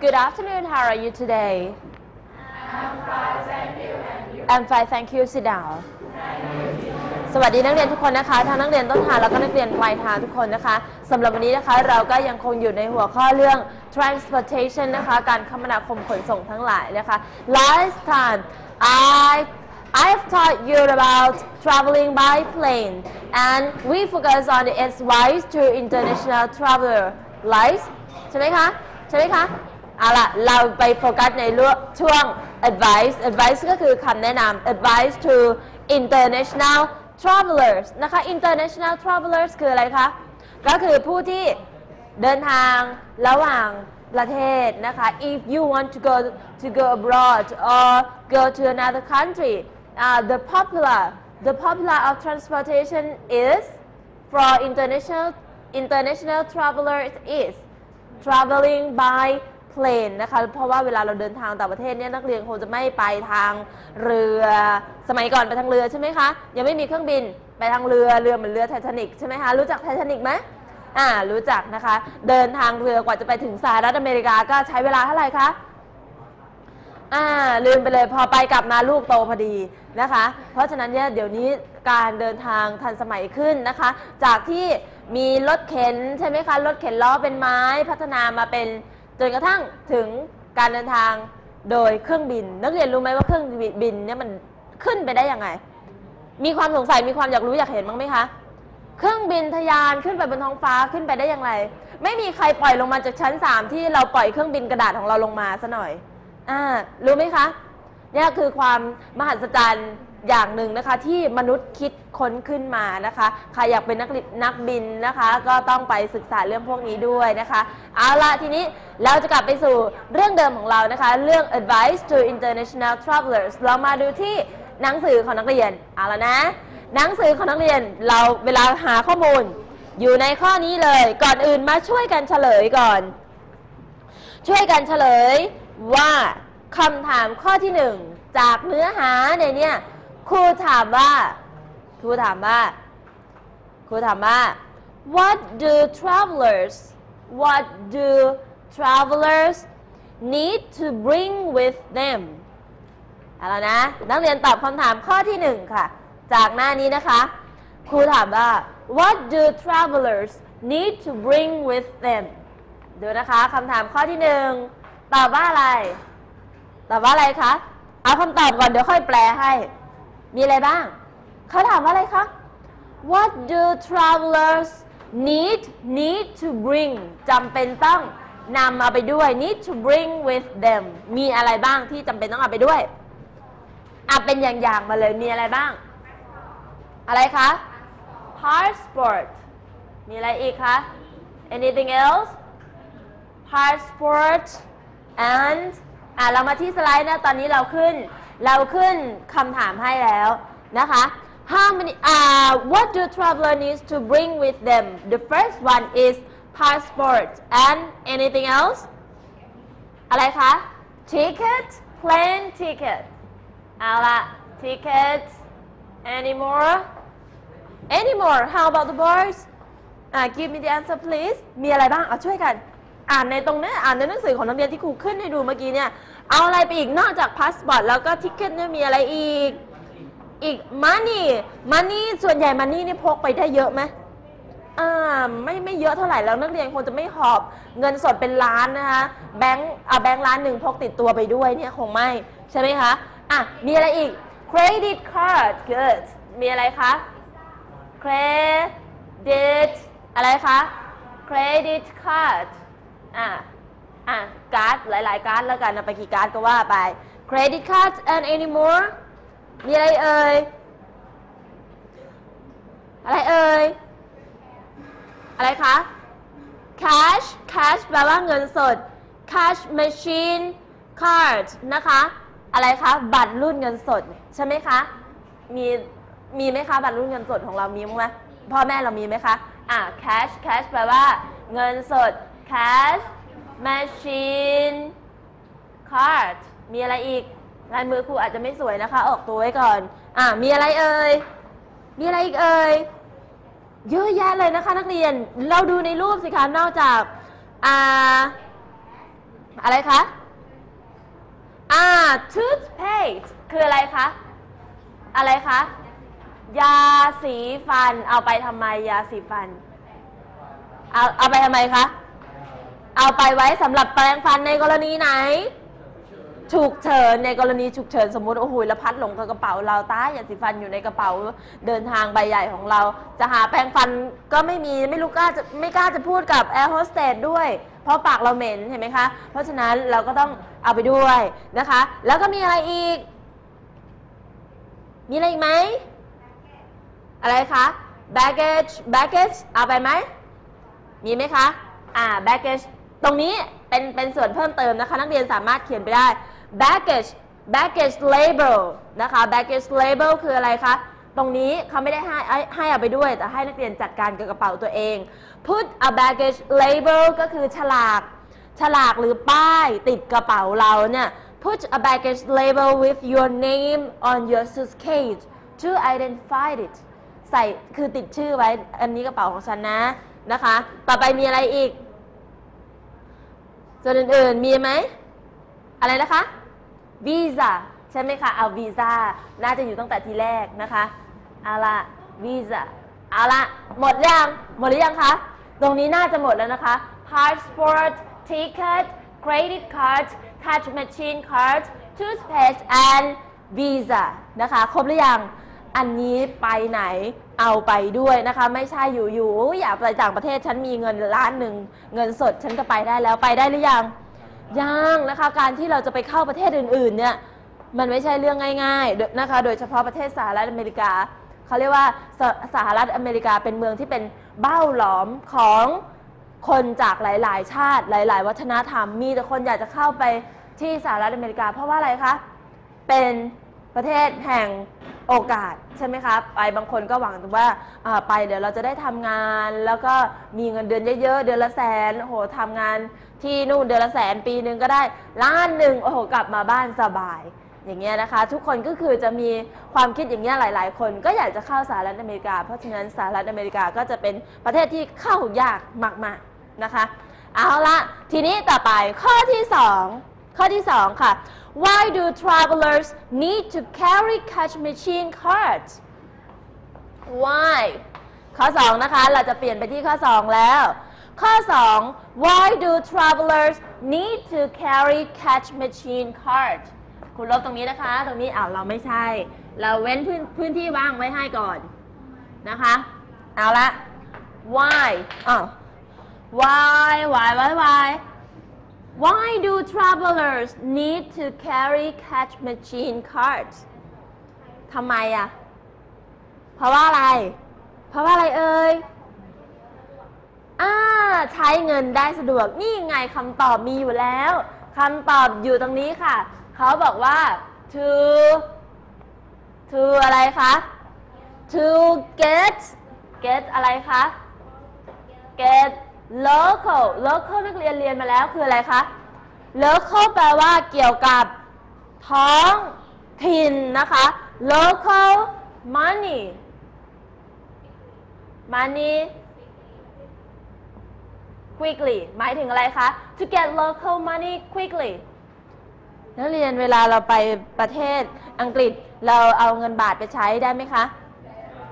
Good afternoon. How are you today? I'm fine, thank you. I'm fine, thank you. Sit down. สวัสดีนักเรียนทุกคนนะคะทั้งนักเรียนต้นทางแล้วก็นักเรียนปลายทางทุกคนนะคะสำหรับวันนี้นะคะเราก็ยังคงอยู่ในหัวข้อเรื่อง transportation นะคะการคมนาคมขนส่งทั้งหลายนะคะ last time I I've taught you about traveling by plane and we focus on the advice to international traveler right ใช่ไหมคะใช่ไหมคะ เอาล่ะ เราไปโฟกัสในเรื่องช่วง advice advice ก็คือคำแนะนำ advice to international travelers นะคะ international travelers คืออะไรคะ ก็คือผู้ที่เดินทางระหว่างประเทศนะคะ if you want to go to go abroad or go to another country uh, the popular the popular of transportation is for international international travelers is traveling by plane นะคะ เพราะว่าเวลาเราเดินทางต่างประเทศเนี่ยนักเรียนคงจะไม่ไปทางเรือสมัยก่อนไปทางเรือใช่ไหมคะยังไม่มีเครื่องบินไปทางเรือเรือเหมือนเรือไททานิกใช่ไหมคะรู้จักไททานิกไหมอ่ารู้จักนะคะ เดินทางเรือกว่าจะไปถึงสหรัฐอเมริกาก็ใช้เวลาเท่าไหร่คะอ่าลืมไปเลยพอไปกลับมาลูกโตพอดีนะคะ เพราะฉะนั้นเนี่ยเดี๋ยวนี้การเดินทางทันสมัยขึ้นนะคะ จากที่มีรถเข็นใช่ไหมคะรถเข็นล้อเป็นไม้พัฒนามาเป็น จนกระทั่งถึงการเดินทางโดยเครื่องบิน นักเรียนรู้ไหมว่าเครื่องบินเนี่ยมันขึ้นไปได้ยังไง มีความสงสัยมีความอยากรู้อยากเห็นบ้างไหมคะ เครื่องบินทะยานขึ้นไปบนท้องฟ้าขึ้นไปได้อย่างไร ไม่มีใครปล่อยลงมาจากชั้น3ที่เราปล่อยเครื่องบินกระดาษของเราลงมาซะหน่อยอ่ารู้ไหมคะนี่คือความมหัศจรรย์ อย่างหนึ่งนะคะที่มนุษย์คิดค้นขึ้นมานะคะใครอยากเป็นนักนักบินนะคะ ก็ต้องไปศึกษาเรื่องพวกนี้ด้วยนะคะเอาละทีนี้เราจะกลับไปสู่เรื่องเดิมของเรานะคะ เรื่อง advice to international travelers เรามาดูที่หนังสือของนักเรียนเอาละนะ หนังสือของนักเรียนเราเวลาหาข้อมูล อยู่ในข้อนี้เลยก่อนอื่นมาช่วยกันเฉลยก่อน ช่วยกันเฉลยว่าคำถามข้อที่หนึ่งจากเนื้อหาในเนี่ย ครูถามว่า ครูถามว่า ครูถามว่า what do travelers what do travelers need to bring with them เอาละนะ นักเรียนตอบคำถามข้อที่หนึ่งค่ะ จากหน้านี้นะคะ ครูถามว่า what do travelers need to bring with them ดูนะคะคำถามข้อที่หนึ่งตอบว่าอะไร ตอบว่าอะไรคะ เอาคำตอบก่อนเดี๋ยวค่อยแปลให้ มีอะไรบ้าง เขาถามว่าอะไรคะ What do travelers need need to bring จำเป็นต้องนำมาไปด้วย need to bring with them มีอะไรบ้างที่จำเป็นต้องเอาไปด้วยอะเป็นอย่างๆมาเลยมีอะไรบ้าง อะไรคะ passport มีอะไรอีกคะ anything else passport and อะเรามาที่สไลด์นะ ตอนนี้เราขึ้น เราขึ้นคำถามให้แล้วนะคะ How many uh, what do traveler needs to bring with them the first one is passport and anything else อะไรคะ ticket plane ticket เอาละ ticket anymore anymore how about the boys uh, give me the answer please มีอะไรบ้าง เอาช่วยกัน อ่านในตรงนี้อ่านในหนังสือของนักเรียนที่ครูขึ้นให้ดูเมื่อกี้เนี่ย เอาอะไรไปอีกนอกจากพาสปอร์ตแล้วก็ทิกเก็ตเนี่ยมีอะไรอีก อีกมันนี่มันนี่ส่วนใหญ่มันนี่นี่พกไปได้เยอะไหมอ่าไม่ไม่เยอะเท่าไหร่แล้วนักเรียนคงจะไม่หอบเงินสดเป็นล้านนะคะแบงค์อ่าแบงค์ล้านหนึ่งพกติดตัวไปด้วยเนี่ยคงไม่ใช่ไหมคะอะมีอะไรอีก credit card good มีอะไรคะ credit อะไรคะ credit card อะ อะการ์ดหลาย ๆ การ์ดแล้วกันนะไปกี่การ์ดก็ว่าไป credit card and any more มีอะไรเอ่ย อะไรเอ่ย อะไรคะ cash cash แปลว่าเงินสด cash machine card นะคะ อะไรคะ บัตรรุ่นเงินสด ใช่ไหมคะ มี มีไหมคะ บัตรรุ่นเงินสดของเรามีมั้ยไหมพ่อแม่เรามีไหมคะ อะ cash cash แปลว่า เงินสด cash machine card มีอะไรอีก ลายมือครูอาจจะไม่สวยนะคะ ออกตัวไว้ก่อน อะมีอะไรเอ่ย มีอะไรอีกเอ่ย เยอะแยะเลยนะคะนักเรียน เราดูในรูปสิคะ นอกจาก อ่า อะไรคะ อ่า toothpaste คืออะไรคะ อะไรคะ ยาสีฟัน เอาไปทำไมยาสีฟัน เอาเอาไปทำไมคะ เอาไปไว้สำหรับแปรงฟันในกรณีไหน ฉุกเฉินในกรณีฉุกเฉินสมมุติโอ้โหแล้วพัดหลงกับกระเป๋าเราตายยาสีฟันอยู่ในกระเป๋าเดินทางใบใหญ่ของเรา จะหาแปรงฟันก็ไม่มีไม่รู้กล้าจะไม่กล้าจะพูดกับแอร์โฮสเตสด้วย เพราะปากเราเหม็นเห็นไหมคะ เพราะฉะนั้นเราก็ต้องเอาไปด้วยนะคะ แล้วก็มีอะไรอีก มีอะไรอีกไหมอะไรคะ baggage baggage เอาไปไหม มีไหมคะ อ่า baggage ตรงนี้เป็นเป็นส่วนเพิ่มเติมนะคะ นักเรียนสามารถเขียนไปได้ baggage baggage label นะคะ baggage label คืออะไรคะ ตรงนี้เขาไม่ได้ให้ให้เอาไปด้วย แต่ให้นักเรียนจัดการกับกระเป๋าตัวเอง put a baggage label ก็คือฉลาก ฉลากหรือป้ายติดกระเป๋าเราเนี่ย put a baggage label with your name on your suitcase to identify it ใส่คือติดชื่อไว้ อันนี้กระเป๋าของฉันนะนะคะ ต่อไปมีอะไรอีก ส่วนอื่นๆมีไหม อะไรนะคะวีซ่าใช่ไหมคะ เอาวีซ่าน่าจะอยู่ตั้งแต่ทีแรกนะคะเอาละวีซ่าเอาละหมดยัง หมดหรือยังคะ ตรงนี้น่าจะหมดแล้วนะคะ passport ticket credit card touch machine card toothpaste and visa นะคะ ครบหรือยัง อันนี้ไปไหน เอาไปด้วยนะคะ ไม่ใช่อยู่ๆอยากไปต่างประเทศฉันมีเงินล้านหนึ่งเงินสดฉันก็ไปได้แล้วไปได้หรือยังยังนะคะ การที่เราจะไปเข้าประเทศอื่น ๆ เนี่ยมันไม่ใช่เรื่องง่ายๆนะคะ โดยเฉพาะประเทศสหรัฐอเมริกาเขาเรียกว่าสสหรัฐอเมริกาเป็นเมืองที่เป็นเบ้าหลอมของคนจากหลาย ๆ ชาติหลาย ๆ วัฒนธรรม มีแต่คนอยากจะเข้าไปที่สหรัฐอเมริกา เพราะว่าอะไรคะเป็น ประเทศแห่งโอกาสใช่ไหมคะไปบางคนก็หวังว่าไปเดี๋ยวเราจะได้ทำงาน แล้วก็มีเงินเดือนเยอะๆ เดือนละแสนโอ้โหทำงานที่นู่นเดือนละแสนปีหนึ่งก็ได้ล้านหนึ่งโอ้โหกลับมาบ้านสบาย อย่างเงี้ยนะคะ ทุกคนก็คือจะมีความคิดอย่างเงี้ยหลาย ๆ คนก็อยากจะเข้าสหรัฐอเมริกา เพราะฉะนั้นสหรัฐอเมริกาก็จะเป็นประเทศที่เข้ายากมากๆนะคะ เอาละทีนี้ต่อไปข้อที่ 2 ข้อที่ 2 ค่ะ Why do travelers need to carry cash machine cards Why ข้อ 2 นะคะ เราจะเปลี่ยนไปที่ข้อ 2 แล้ว ข้อ 2 Why do travelers need to carry cash machine card คุณลบตรงนี้นะคะ ตรงนี้อ้าวเราไม่ใช่ เราเว้นพื้นพื้นที่ว่างไว้ให้ก่อนนะคะ เอาละ Why อ้าว Why Why Why Why Why do travelers need to carry cash machine cards ทำไมอะเพราะว่าอะไร เพราะว่าอะไรเอ่ยอ่าใช้เงินได้สะดวก นี่ไงคำตอบมีอยู่แล้วคำตอบอยู่ตรงนี้ค่ะ เขาบอกว่า to to อะไรคะ to get get อะไรคะ get local local นักเรียนเรียนมาแล้วคืออะไรคะ local แปลว่าเกี่ยวกับท้องถิ่นนะคะ local money money quickly หมายถึงอะไรคะ to get local money quickly นักเรียนเวลาเราไปประเทศอังกฤษเราเอาเงินบาทไปใช้ได้ไหมคะ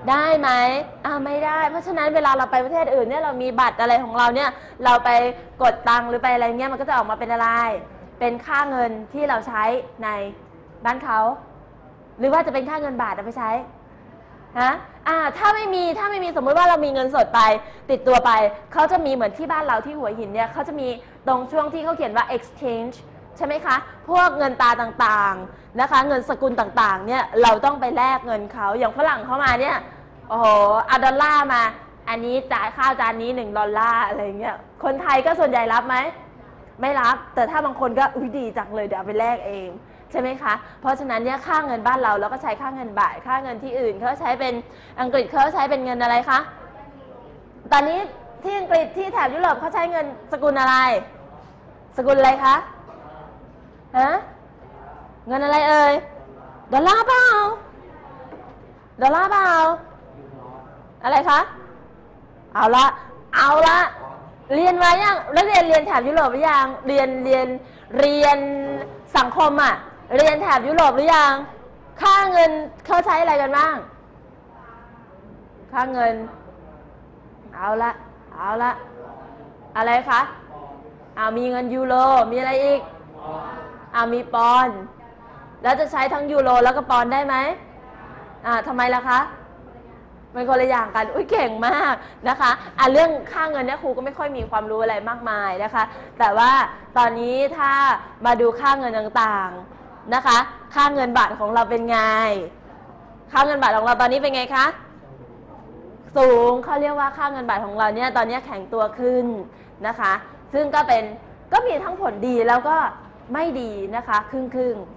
ได้ไหมอ่าไม่ได้ เพราะฉะนั้นเวลาเราไปประเทศอื่นเนี่ยเรามีบัตรอะไรของเราเนี่ยเราไปกดตังค์หรือไปอะไรเงี้ยมันก็จะออกมาเป็นอะไร เป็นค่าเงินที่เราใช้ในบ้านเขาหรือว่าจะเป็นค่าเงินบาทเอาไปใช้ฮะอ่าถ้าไม่มีถ้าไม่มีสมมุติว่าเรามีเงินสดไป ติดตัวไปเขาจะมีเหมือนที่บ้านเราที่หัวหินเนี่ยเขาจะมีตรงช่วงที่เขาเขียนว่า exchange ใช่ไหมคะ พวกเงินตาต่างๆนะคะ เงินสกุลต่างๆเนี่ยเราต้องไปแลกเงินเขาอย่างฝรั่งเข้ามาเนี่ย โอ้โหเอาดอลลาร์มา อันนี้จ่ายข้าวจานนี้หนึ่งดอลลาร์อะไรเงี้ย คนไทยก็ส่วนใหญ่รับไหม ไม่รับ แต่ถ้าบางคนก็อุ้ยดีจังเลยเดี๋ยวไปแลกเอง ใช่ไหมคะ เพราะฉะนั้นเนี่ยค่าเงินบ้านเราเราก็ใช้ค่าเงินบาท ค่าเงินที่อื่นเขาใช้เป็นอังกฤษเขาใช้เป็นเงินอะไรคะ ตอนนี้ที่อังกฤษที่แถบยุโรปเขาใช้เงินสกุลอะไร สกุลอะไรคะ ฮะ เงินอะไรเอ่ย ดอลลาร์เปล่า ดอลลาร์เปล่า อะไรคะ เอาละ เอาละ เรียนมายังนักเรียนเรียนแถบยุโรปหรือยัง เรียนเรียนเรียนสังคมอะเรียนแถบยุโรปหรือยัง ค่าเงินเขาใช้อะไรกันบ้าง ค่าเงิน เอาละ เอาละ อะไรคะเอามีเงินยูโร มีอะไรอีกเอามีปอน แล้วจะใช้ทั้งยูโรแล้วก็ปอนได้ไหมอ่าทำไมล่ะคะ มันคนละอย่างกัน อุ้ยเก่งมากนะคะอะเรื่องค่าเงินเนี่ยครูก็ไม่ค่อยมีความรู้อะไรมากมายนะคะ แต่ว่าตอนนี้ถ้ามาดูค่าเงินต่างๆนะคะ ค่าเงินบาทของเราเป็นไง ค่าเงินบาทของเราตอนนี้เป็นไงคะสูงเขาเรียกว่าค่าเงินบาทของเราเนี่ยตอนนี้แข็งตัวขึ้นนะคะ ซึ่งก็เป็นก็มีทั้งผลดีแล้วก็ไม่ดีนะคะ ครึ่งครึ่งๆ